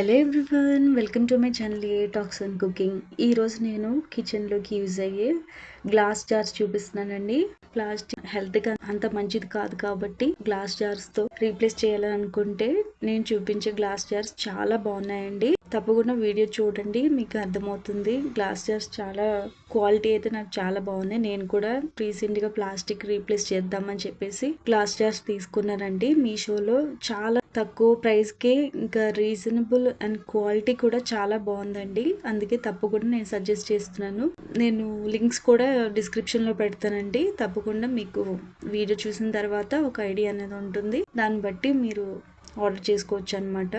Hello everyone welcome to my channel A talks and cooking ఈరోజు నేను కిచెన్లోకి use అయ్యే గ్లాస్ జార్స్ చూపిస్తున్నానండి. ప్లాస్టిక్ హెల్త్కి అంత మంచిది కాదు కాబట్టి గ్లాస్ జార్స్తో రీప్లేస్ చేయాలని అనుకుంటే నేను చూపించే గ్లాస్ జార్స్ చాలా బాగున్నాయండి. తప్పకుండా వీడియో చూడండి మీకు అర్థమవుతుంది. గ్లాస్ జార్స్ చాలా క్వాలిటీ అయితే నాకు చాలా బాగుంది. నేను కూడా రీసెంట్గా ప్లాస్టిక్ రీప్లేస్ చేద్దామని చెప్పేసి గ్లాస్ జార్స్ తీసుకున్నానండి. మీషోలో చాలా తక్కువ ప్రైస్కే ఇంకా రీజనబుల్ అండ్ క్వాలిటీ కూడా చాలా బాగుందండి. అందుకే తప్పకుండా నేను సజెస్ట్ చేస్తున్నాను. నేను లింక్స్ కూడా డిస్క్రిప్షన్లో పెడతానండి. తప్పకుండా మీకు వీడియో చూసిన తర్వాత ఒక ఐడియా అనేది ఉంటుంది. దాన్ని బట్టి మీరు ఆర్డర్ చేసుకోవచ్చు అనమాట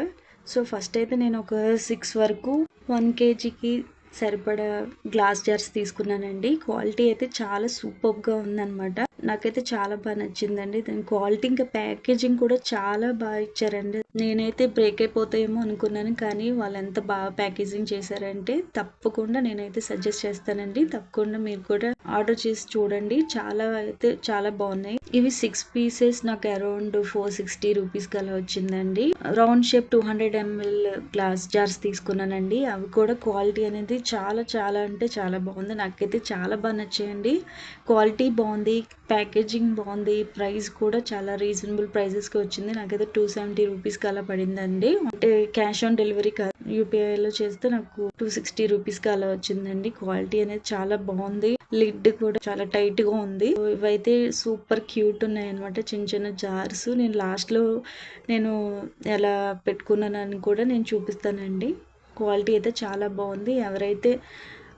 సో ఫస్ట్ అయితే నేను ఒక సిక్స్ వరకు వన్ కేజీకి సరిపడా గ్లాస్ జార్స్ తీసుకున్నానండి. క్వాలిటీ అయితే చాలా సూపర్గా ఉందన్నమాట. నాకైతే చాలా బాగా నచ్చిందండి. దాని క్వాలిటీ ఇంకా ప్యాకేజింగ్ కూడా చాలా బాగా ఇచ్చారండి. నేనైతే బ్రేక్ అయిపోతాయేమో అనుకున్నాను కానీ వాళ్ళు ఎంత బాగా ప్యాకేజింగ్ చేశారంటే తప్పకుండా నేనైతే సజెస్ట్ చేస్తానండి. తప్పకుండా మీరు కూడా ఆర్డర్ చేసి చూడండి. చాలా అయితే చాలా బాగున్నాయి. ఇవి సిక్స్ పీసెస్ నాకు అరౌండ్ ఫోర్ సిక్స్టీ రూపీస్ గల వచ్చిందండి. Round shape two hundred ML glass jars తీసుకున్నానండి. అవి కూడా క్వాలిటీ అనేది చాలా చాలా అంటే చాలా బాగుంది. నాకైతే చాలా బాగా నచ్చాయండి. క్వాలిటీ బాగుంది. ప్యాకేజింగ్ బాగుంది. ప్రైస్ కూడా చాలా రీజనబుల్ ప్రైజెస్కి వచ్చింది. నాకైతే టూ సెవెంటీ రూపీస్కి అలా పడిందండి. అంటే క్యాష్ ఆన్ డెలివరీ కాదు. యూపీఐలో చేస్తే నాకు టూ సిక్స్టీ రూపీస్కి అలా వచ్చిందండి. క్వాలిటీ అనేది చాలా బాగుంది. లిడ్ కూడా చాలా టైట్గా ఉంది. ఇవైతే సూపర్ క్యూట్ ఉన్నాయి అనమాట చిన్న చిన్న జార్స్. నేను లాస్ట్లో నేను ఎలా పెట్టుకున్నానని కూడా నేను చూపిస్తానండి. క్వాలిటీ అయితే చాలా బాగుంది. ఎవరైతే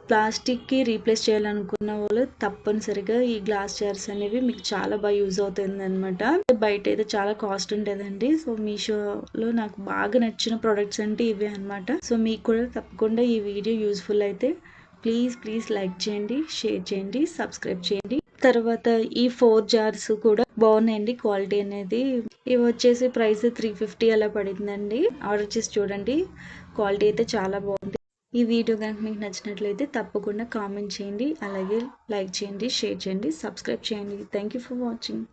ప్లాస్టిక్కి రీప్లేస్ చేయాలనుకున్న వాళ్ళు తప్పనిసరిగా ఈ గ్లాస్ జార్స్ అనేవి మీకు చాలా బాగా యూజ్ అవుతుంది అనమాట బయట అయితే చాలా కాస్ట్ ఉంటుందండి సో మీషోలో నాకు బాగా నచ్చిన ప్రొడక్ట్స్ అంటే ఇవే అనమాట సో మీకు కూడా తప్పకుండా ఈ వీడియో యూస్ఫుల్ అయితే ప్లీజ్ ప్లీజ్ లైక్ చేయండి షేర్ చేయండి సబ్స్క్రైబ్ చేయండి. తర్వాత ఈ ఫోర్ జార్స్ కూడా బాగున్నాయండి క్వాలిటీ అనేది. ఇవి వచ్చేసి ప్రైస్ త్రీ ఫిఫ్టీ అలా పడిందండి. ఆర్డర్ చేసి చూడండి. క్వాలిటీ అయితే చాలా బాగుంది. ఈ వీడియో కనుక మీకు నచ్చినట్లయితే తప్పకుండా కామెంట్ చేయండి అలాగే లైక్ చేయండి షేర్ చేయండి సబ్స్క్రైబ్ చేయండి. Thank you for watching